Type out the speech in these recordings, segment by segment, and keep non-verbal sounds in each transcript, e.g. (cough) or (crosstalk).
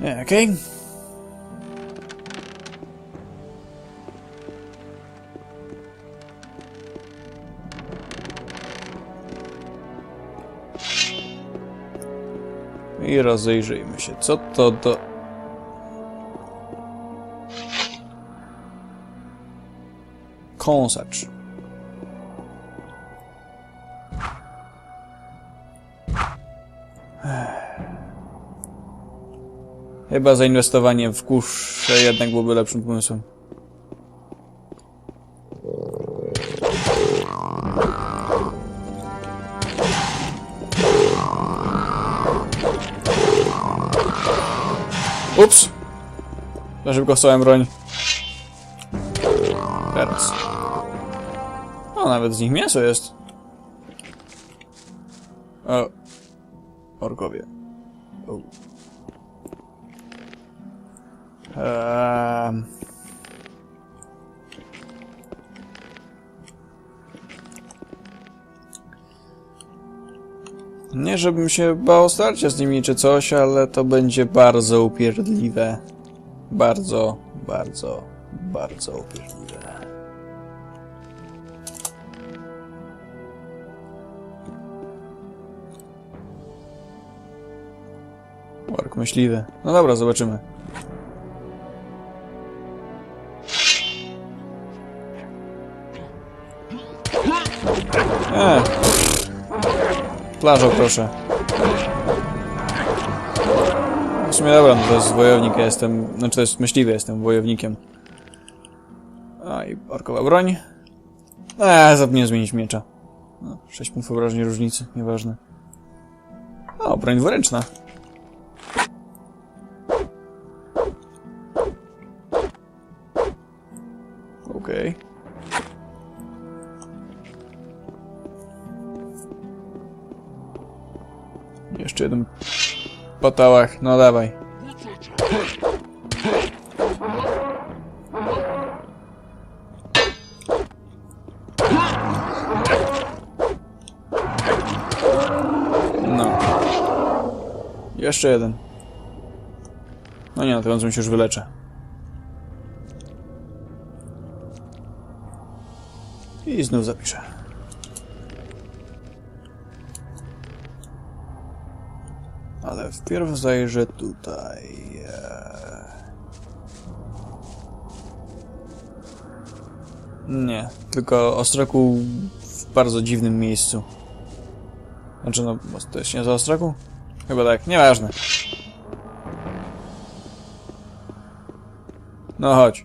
Okej. I rozejrzyjmy się, co to do... Kąsacz. Chyba zainwestowanie w kuszę jednak byłoby lepszym pomysłem. Ups! Za szybko wstałem broń. Teraz. O, nawet z nich mięso jest. O. Orkowie. O. Ehm. Nie, żebym się bał starcia z nimi czy coś, ale to będzie bardzo upierdliwe. Bardzo, bardzo, bardzo upierdliwe. Ork myśliwy. No dobra, zobaczymy. Plażo, proszę. W sumie dobra, no to jest wojownik, ja jestem... Znaczy to jest myśliwy, jestem wojownikiem. A i orkowa broń. Eee, zapomniałem zmienić miecza. No, 6 punktów obrażeń różnicy, nieważne. O, broń dwuręczna. Patałach, no dawaj. No. Jeszcze jeden. No nie, no to się już wyleczę. I znów zapiszę. Wpierw zajrzę tutaj. Nie, tylko Ostraku w bardzo dziwnym miejscu. Znaczy no, to jest nie za Ostraku? Chyba tak, nieważne. No chodź.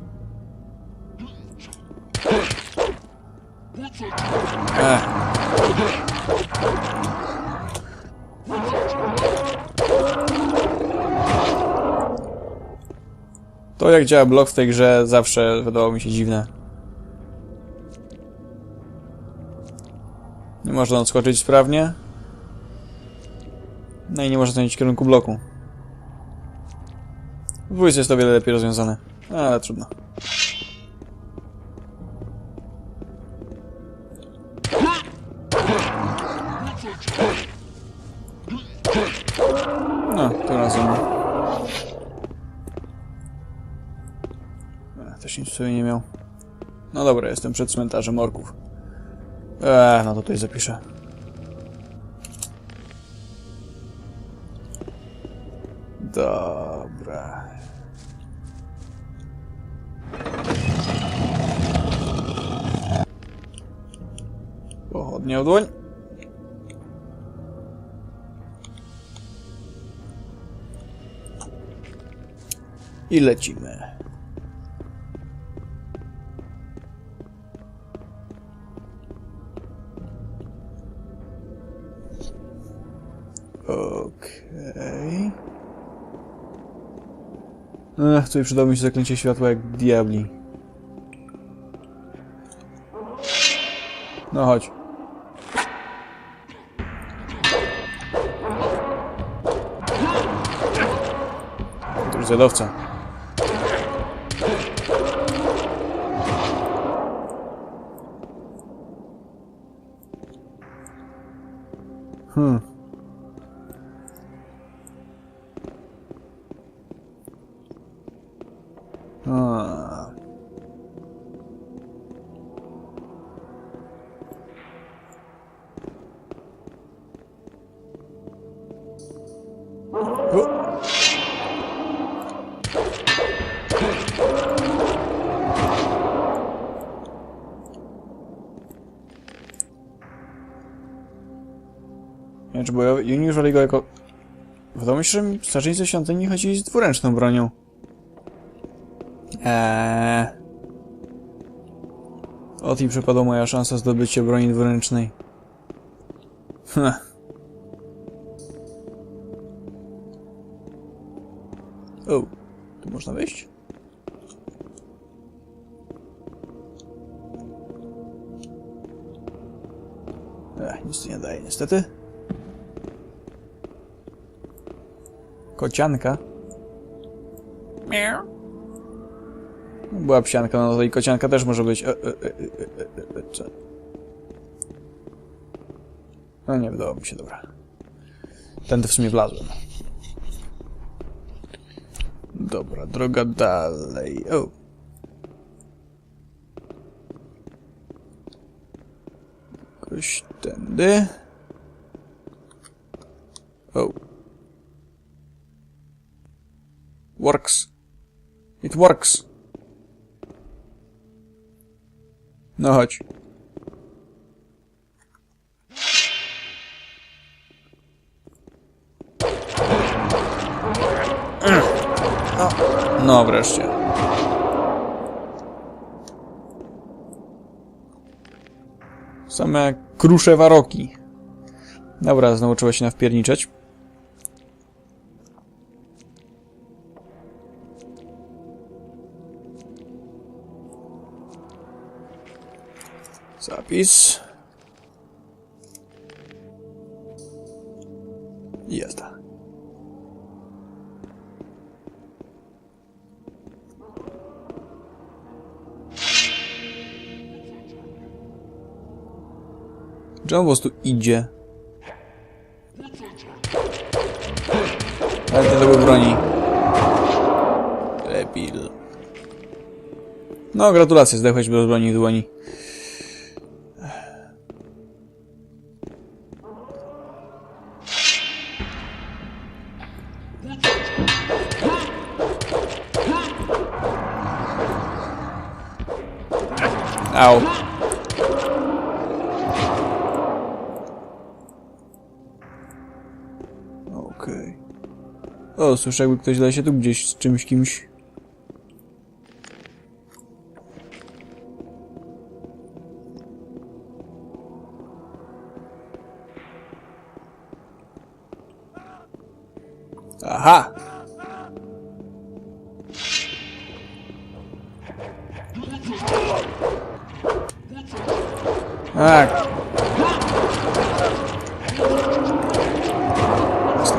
Jak działa blok w tej grze zawsze wydawało mi się dziwne. Nie można odskoczyć sprawnie. No i nie można zmienić kierunku bloku. W dwójce jest to wiele lepiej rozwiązane. Ale trudno. No, tym razem. Też nic sobie nie miał. No dobra, jestem przed cmentarzem orków. Eee, no to tutaj zapiszę. Dobra. Pochodnia w dłoń. I lecimy. Ech, tutaj przydało mi się zaklęcie światła jak diabli. No chodź. To już zjadowca. Wiem, czy bo ja oni używali go jako... Wydawało mi się, że strażnicy świątyni chodzili z dwuręczną bronią. Eee. Ot i przypadła moja szansa zdobycia broni dwuręcznej. Heh. O, tu można wejść? Ech, nic tu nie daje, niestety. Kocianka. Miau. Była psianka, no to i kocianka też może być. E, e, e, e, e, e? No nie wydało mi się, dobra. Tędy w sumie wlazłem. Dobra, droga dalej. O. Jakoś tędy. O. Works. It works. No chodź. No, wreszcie. Same krusze waroki. Dobra, znowu trzeba się nawpierniczeć. Zapis. I jazda. Czy on po prostu idzie? Ale to tego broni. Debil. No, gratulacje, zdechłeś bez broni dłoni. Au. Okej. O, słyszę jakby ktoś lesie tu gdzieś z czymś kimś.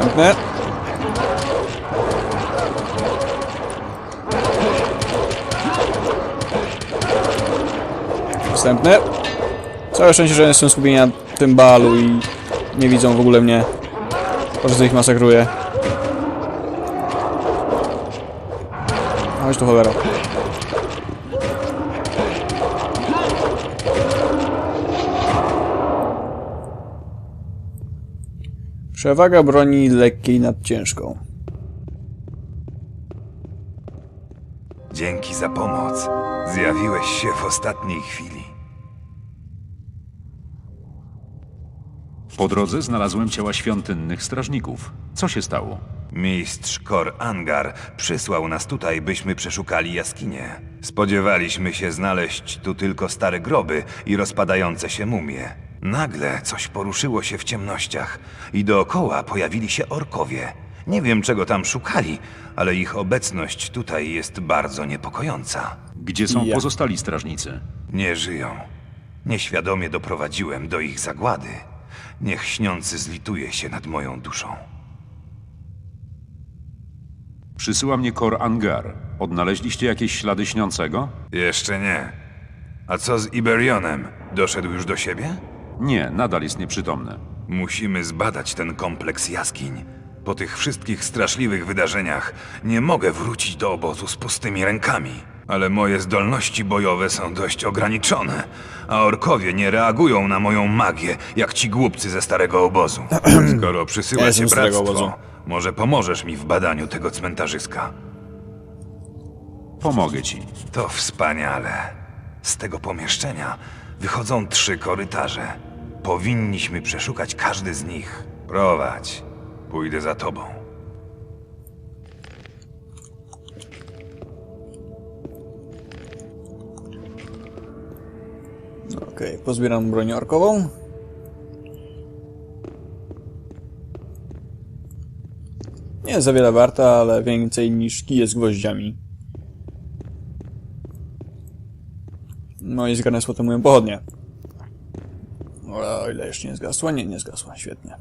Następne. Następne. Całe szczęście, że jestem skupieni na tym balu i nie widzą w ogóle mnie. Po prostu ich masakruję. Chodź tu cholera. Przewaga broni lekkiej nad ciężką. Dzięki za pomoc. Zjawiłeś się w ostatniej chwili. Po drodze znalazłem ciała świątynnych strażników. Co się stało? Mistrz Kor Angar przysłał nas tutaj, byśmy przeszukali jaskinie. Spodziewaliśmy się znaleźć tu tylko stare groby i rozpadające się mumie. Nagle coś poruszyło się w ciemnościach i dookoła pojawili się orkowie. Nie wiem, czego tam szukali, ale ich obecność tutaj jest bardzo niepokojąca. Gdzie są Ja. pozostali strażnicy? Nie żyją. Nieświadomie doprowadziłem do ich zagłady. Niech śniący zlituje się nad moją duszą. Przysyła mnie Kor Angar. Odnaleźliście jakieś ślady śniącego? Jeszcze nie. A co z Iberionem? Doszedł już do siebie? Nie, nadal jest nieprzytomny. Musimy zbadać ten kompleks jaskiń. Po tych wszystkich straszliwych wydarzeniach nie mogę wrócić do obozu z pustymi rękami. Ale moje zdolności bojowe są dość ograniczone, a orkowie nie reagują na moją magię, jak ci głupcy ze starego obozu. (clears throat) Skoro Ja przysyła jestem cię z starego bractwo, obozu. może pomożesz mi w badaniu tego cmentarzyska. Pomogę ci. To wspaniale. Z tego pomieszczenia wychodzą trzy korytarze. Powinniśmy przeszukać każdy z nich. Prowadź. Pójdę za tobą. Okej, pozbieram broń orkową. Nie jest za wiele warta, ale więcej niż kije z gwoździami. No i zgarnę potem moją pochodnię. O ile jeszcze nie zgasła? Nie, nie zgasła. Świetnie.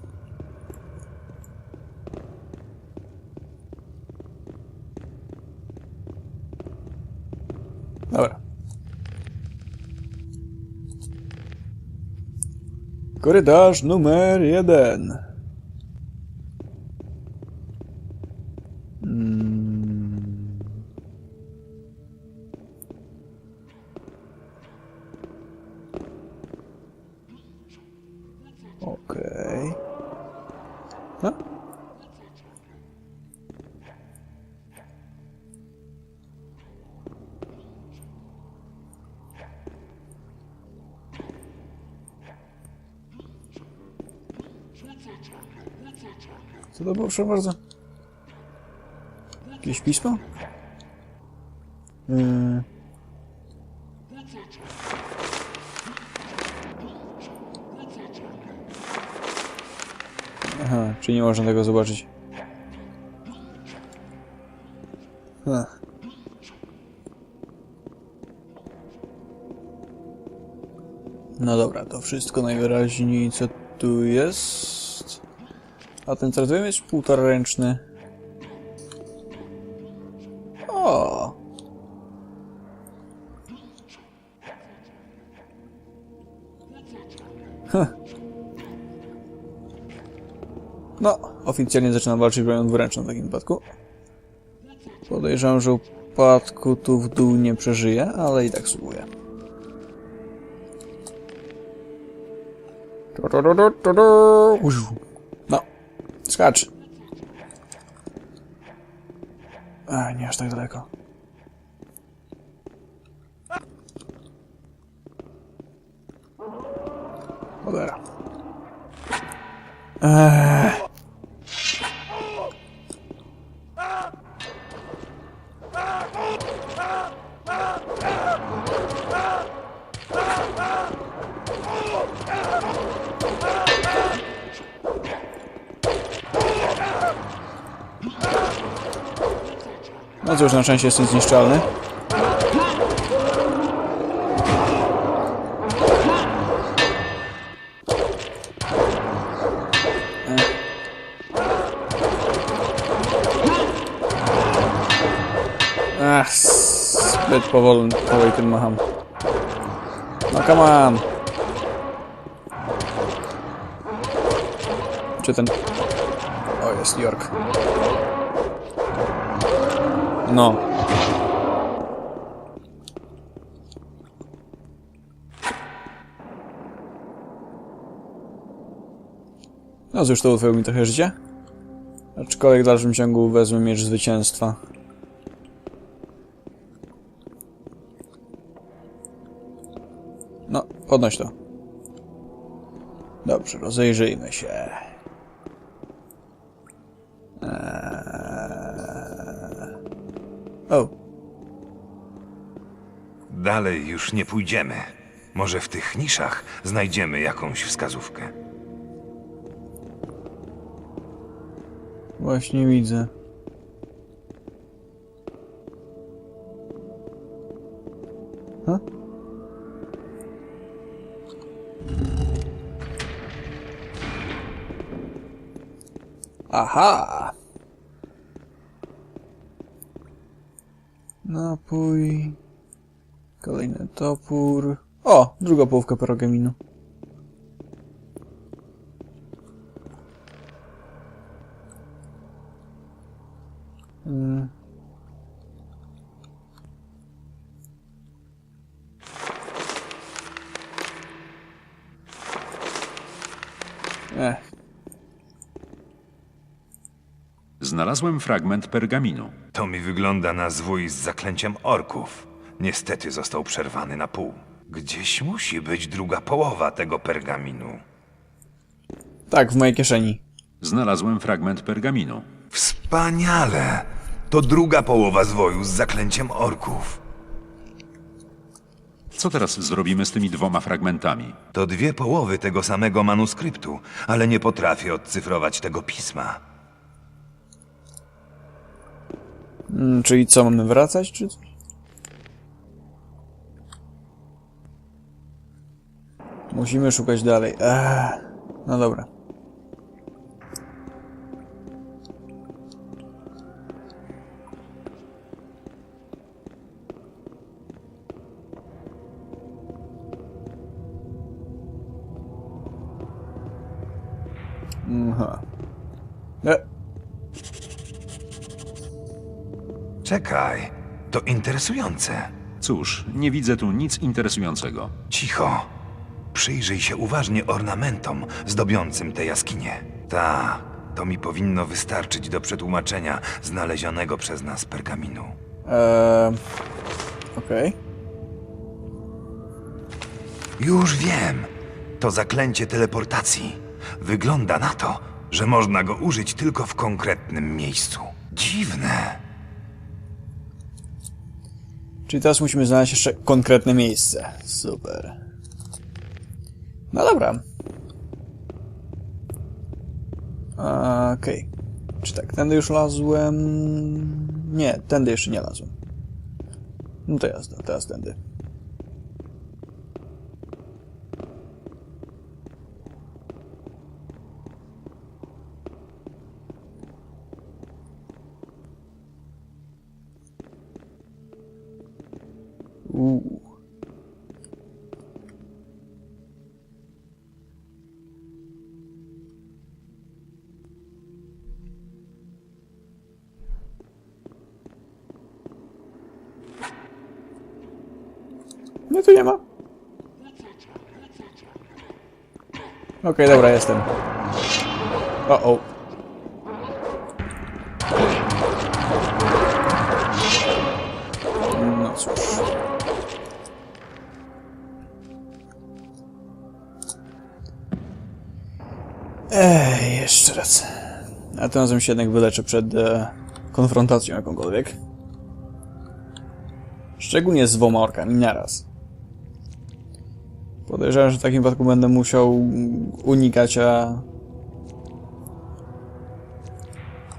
Dobra. Korytarz numer jeden. Mm. Co to było, proszę bardzo? Jakieś pismo? Yy. Aha, czyli nie można tego zobaczyć. No dobra, to wszystko najwyraźniej co tu jest. A ten co rozumiem jest półtora ręczny. O. No, oficjalnie zaczynam walczyć bronią dwuręczną w takim wypadku. Podejrzewam, że upadku tu w dół nie przeżyję, ale i tak spróbuję. No, skacz. A, nie aż tak daleko. Eee. No cóż, na szczęście jestem zniszczalny. Ach, zbyt powolny, powoli tym macham. No come on! Czy ten... O, jest York. No. No cóż, to ułatwiło mi trochę życie. Aczkolwiek w dalszym ciągu wezmę miecz zwycięstwa. No, podnoś to. Dobrze, rozejrzyjmy się. Dalej już nie pójdziemy. Może w tych niszach znajdziemy jakąś wskazówkę. właśnie widzę. Ha? Aha! druga połówka paragaminu. Hmm. E. Ech. Znalazłem fragment pergaminu. To mi wygląda na zwój z zaklęciem orków. Niestety został przerwany na pół. Gdzieś musi być druga połowa tego pergaminu. Tak, w mojej kieszeni. Znalazłem fragment pergaminu. Wspaniale! To druga połowa zwoju z zaklęciem orków. Co teraz zrobimy z tymi dwoma fragmentami? To dwie połowy tego samego manuskryptu, ale nie potrafię odcyfrować tego pisma. Mm, czyli co, mamy wracać, czy coś? Musimy szukać dalej. Eee, no dobra. Aha. E, Czekaj, to interesujące. Cóż, nie widzę tu nic interesującego. Cicho. Przyjrzyj się uważnie ornamentom zdobiącym tę jaskinię. Ta, to mi powinno wystarczyć do przetłumaczenia znalezionego przez nas pergaminu. Eee, Okej. Już wiem. To zaklęcie teleportacji. Wygląda na to, że można go użyć tylko w konkretnym miejscu. Dziwne. Czyli teraz musimy znaleźć jeszcze konkretne miejsce. Super. No dobra. Okej. Czy tak, tędy już lazłem? Nie, tędy jeszcze nie lazłem. No to jazda, teraz tędy. Okej, dobra, jestem. O, o. No cóż. Ej, jeszcze raz. A tym razem się jednak wyleczę przed e, konfrontacją jakąkolwiek. Szczególnie z dwoma orkami naraz. Podejrzewam, że w takim wypadku będę musiał unikać, a...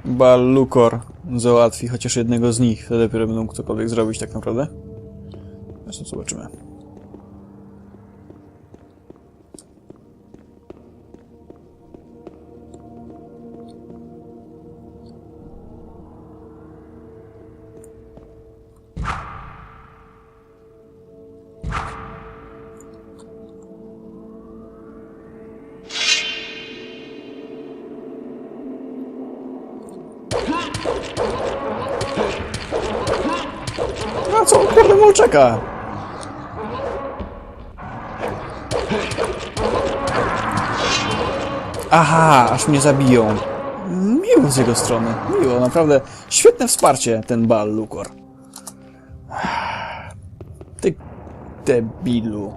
Balukor załatwi chociaż jednego z nich, wtedy dopiero będą cokolwiek zrobić tak naprawdę. Zresztą zobaczymy. A co? Kurde, mu czeka. Aha, aż mnie zabiją. Miło z jego strony. Miło, naprawdę. Świetne wsparcie, ten bal, Lukor. Ty debilu.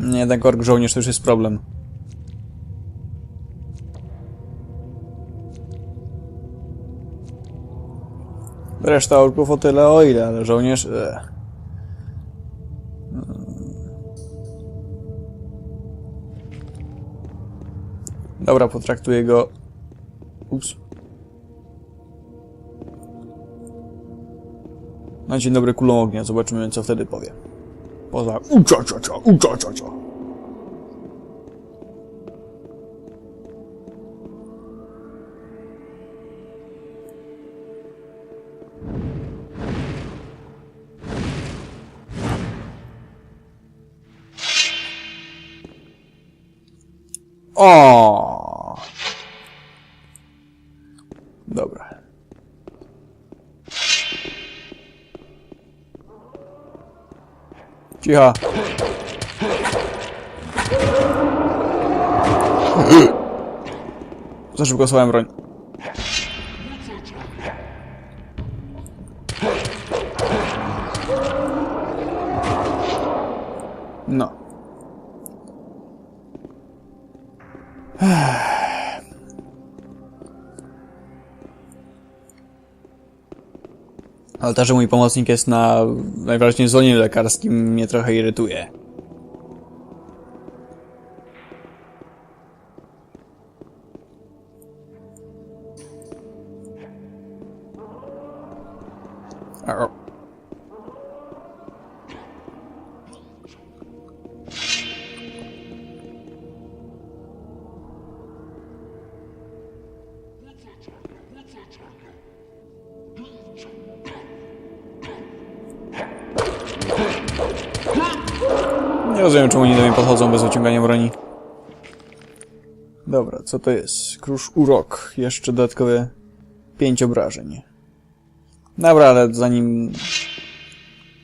Nie, ten kork żołnierz to już jest problem. Reszta orków o tyle o ile, ale żołnierz... E. Dobra, potraktuję go... Ups. Na dzień dobry kulą ognia, zobaczymy co wtedy powie. was like, uh, ooh, cha cha cha, ooh, cha cha cha. Cicho. Za szybko słałem broń. Ale to, że mój pomocnik jest na najwyraźniej zwolnieniu lekarskim mnie trochę irytuje. Co to jest? Krusz urok. Jeszcze dodatkowe 5 obrażeń. Dobra, ale zanim...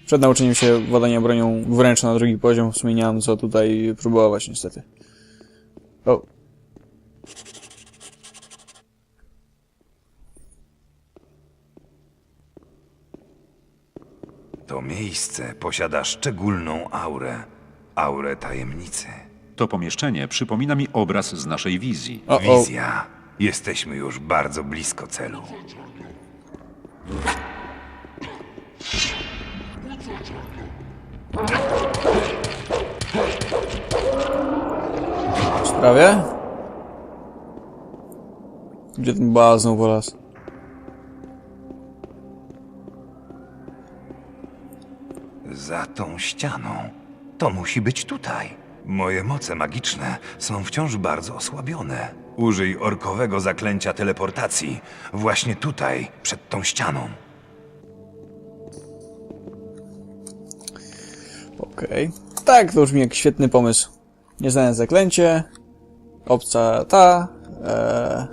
Przed nauczeniem się władania bronią wręcz na drugi poziom, w sumie nie mam co tutaj próbować niestety. O. To miejsce posiada szczególną aurę. Aurę tajemnicy. To pomieszczenie przypomina mi obraz z naszej wizji. O, o. Wizja. Jesteśmy już bardzo blisko celu. W sprawie? Gdzie ten bal znowu polas? Za tą ścianą. To musi być tutaj. Moje moce magiczne są wciąż bardzo osłabione. Użyj orkowego zaklęcia teleportacji właśnie tutaj, przed tą ścianą. Okej. Tak, to brzmi jak świetny pomysł. Nieznane zaklęcie. Obca ta. Eee...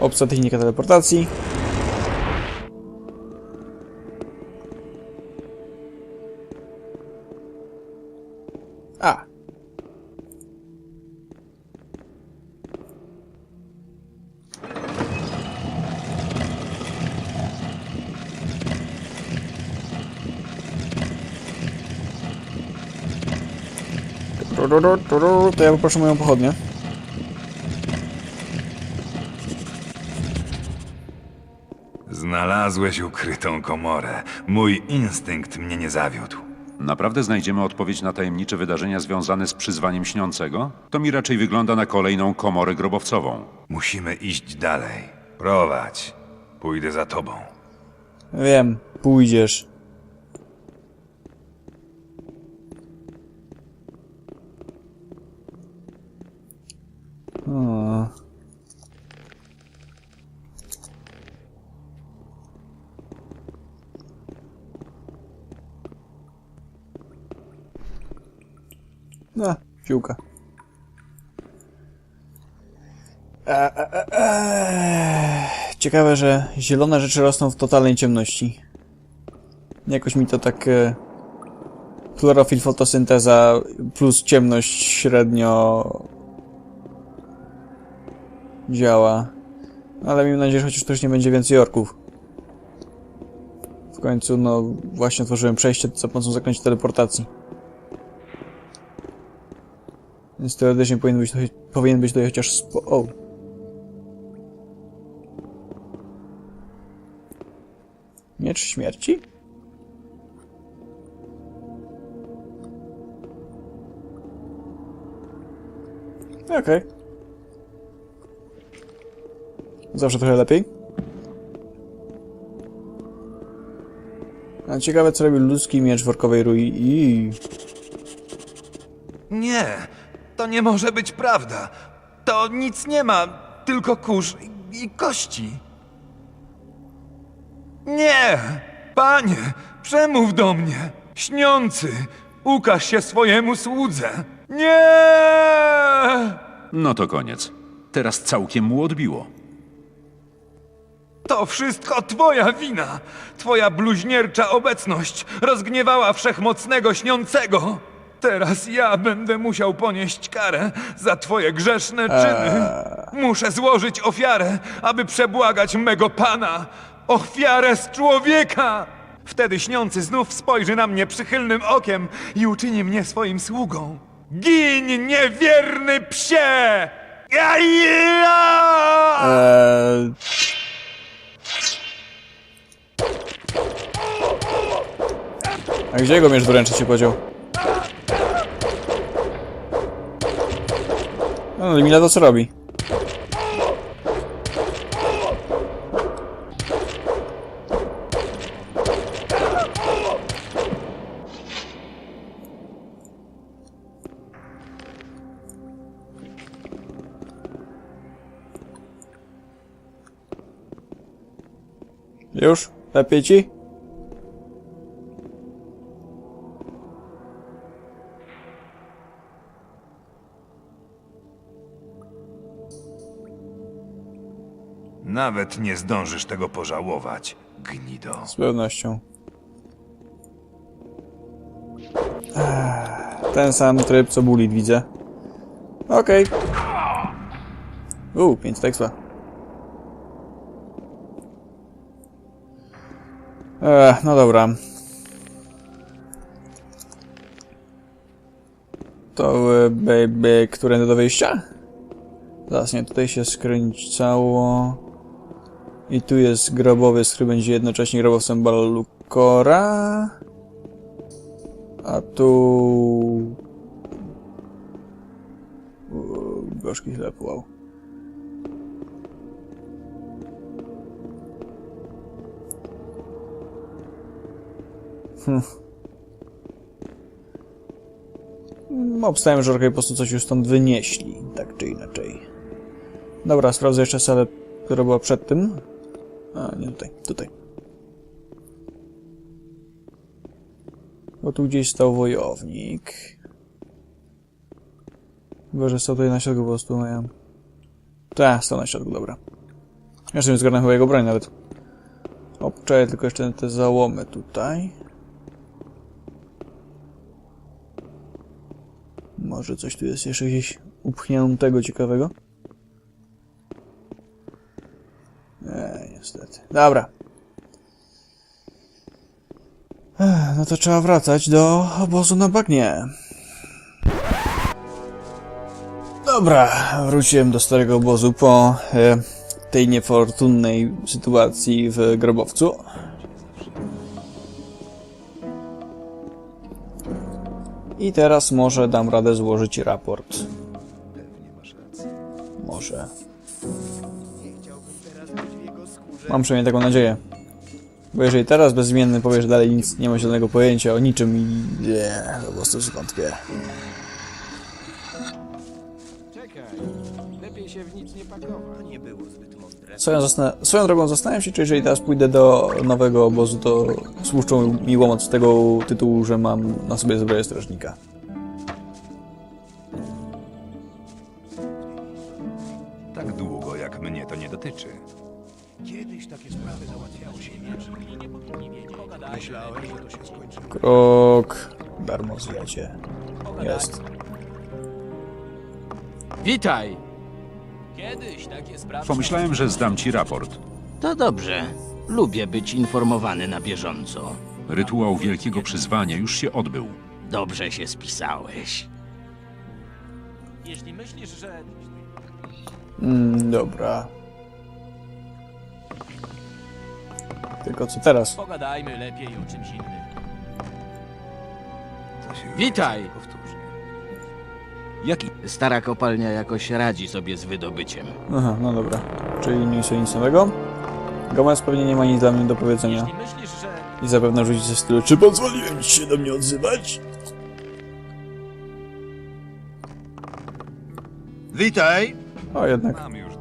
Obca technika teleportacji. To ja poproszę moją pochodnię. Znalazłeś ukrytą komorę. Mój instynkt mnie nie zawiódł. Naprawdę znajdziemy odpowiedź na tajemnicze wydarzenia związane z przyzwaniem śniącego? To mi raczej wygląda na kolejną komorę grobowcową. Musimy iść dalej. Prowadź. Pójdę za tobą. Wiem, pójdziesz. O. No, piłka. E, e, e. Ciekawe, że zielone rzeczy rosną w totalnej ciemności. Jakoś mi to tak... E, chlorofil, fotosynteza plus ciemność średnio... działa. Ale miejmy nadzieję, że chociaż już nie będzie więcej orków. W końcu, no, właśnie otworzyłem przejście za pomocą zaklęcia teleportacji. Więc teoretycznie powinien być, to, powinien być tutaj chociaż spo... O. Miecz śmierci? Okej. Zawsze trochę lepiej. A ciekawe co robi ludzki miecz workowej rui. I... Nie, to nie może być prawda. To nic nie ma, tylko kurz i, i kości. Nie! Panie, przemów do mnie! Śniący, ukaż się swojemu słudze! Nie! No to koniec. Teraz całkiem mu odbiło. To wszystko twoja wina! Twoja bluźniercza obecność rozgniewała wszechmocnego śniącego! Teraz ja będę musiał ponieść karę za twoje grzeszne czyny. Muszę złożyć ofiarę, aby przebłagać mego pana. Ofiarę z człowieka! Wtedy śniący znów spojrzy na mnie przychylnym okiem i uczyni mnie swoim sługą. Gin, niewierny psie! Ja, ja! Eee... A gdzie jego miecz wręczy się podział? No, Limila to co robi? Już? Lepiej ci? Nawet nie zdążysz tego pożałować, gnido. Z pewnością. Ten sam tryb co Bullet widzę. Okej. Uuu, 5 tekstwa. Ech, no dobra. To e, baby, które do wyjścia? Zaraz nie, tutaj się skręcało. I tu jest grobowy, który będzie jednocześnie grobowcem Balukora. A tu... Gorzki chleb, wow. Hm. Hmm. Obstałem, że po prostu coś już stąd wynieśli, tak czy inaczej. Dobra, sprawdzę jeszcze salę, która była przed tym. A, nie tutaj, tutaj. Bo tu gdzieś stał wojownik. Chyba, że stał tutaj na środku po prostu, no ja... Tak, stał na środku, dobra. Jeszcze nie zgarnę chyba jego broń nawet. Obczaję tylko jeszcze te załomy tutaj. Może coś tu jest jeszcze gdzieś upchniętego ciekawego? Nie, niestety. Dobra. No to trzeba wracać do obozu na bagnie. Dobra, wróciłem do starego obozu po e, tej niefortunnej sytuacji w grobowcu. I teraz może dam radę złożyć raport. Może. Mam przynajmniej taką nadzieję. Bo jeżeli teraz bezimienny powie, że dalej nic nie ma żadnego pojęcia o niczym i... Nie, to po prostu. Czekaj, lepiej się w nic nie pakować. Nie było zbyt mądre. Swoją, zasna- swoją drogą zastanawiam się, czy jeżeli teraz pójdę do nowego obozu, to słuszczą mi łomot z tego tytułu, że mam na sobie zbroję strażnika. Myślałem, że to się skończy. Krok... Darmo zjadzie. Jest. Witaj! Kiedyś takie sprawy... Pomyślałem, że zdam ci raport. To dobrze. Lubię być informowany na bieżąco. Rytuał Wielkiego Przyzwania już się odbył. Dobrze się spisałeś. Jeśli myślisz, że... Mm, dobra. Tylko co teraz? Pogadajmy lepiej o czymś innym. Się Witaj! Jaki? Stara kopalnia jakoś radzi sobie z wydobyciem. Aha, no dobra. Czyli nie jest nic nowego. Gomez pewnie nie ma nic dla mnie do powiedzenia. Jeśli myślisz, że... I zapewne rzuci ze stylu, czy pozwoliłem ci się do mnie odzywać? Witaj! O, jednak. Mam już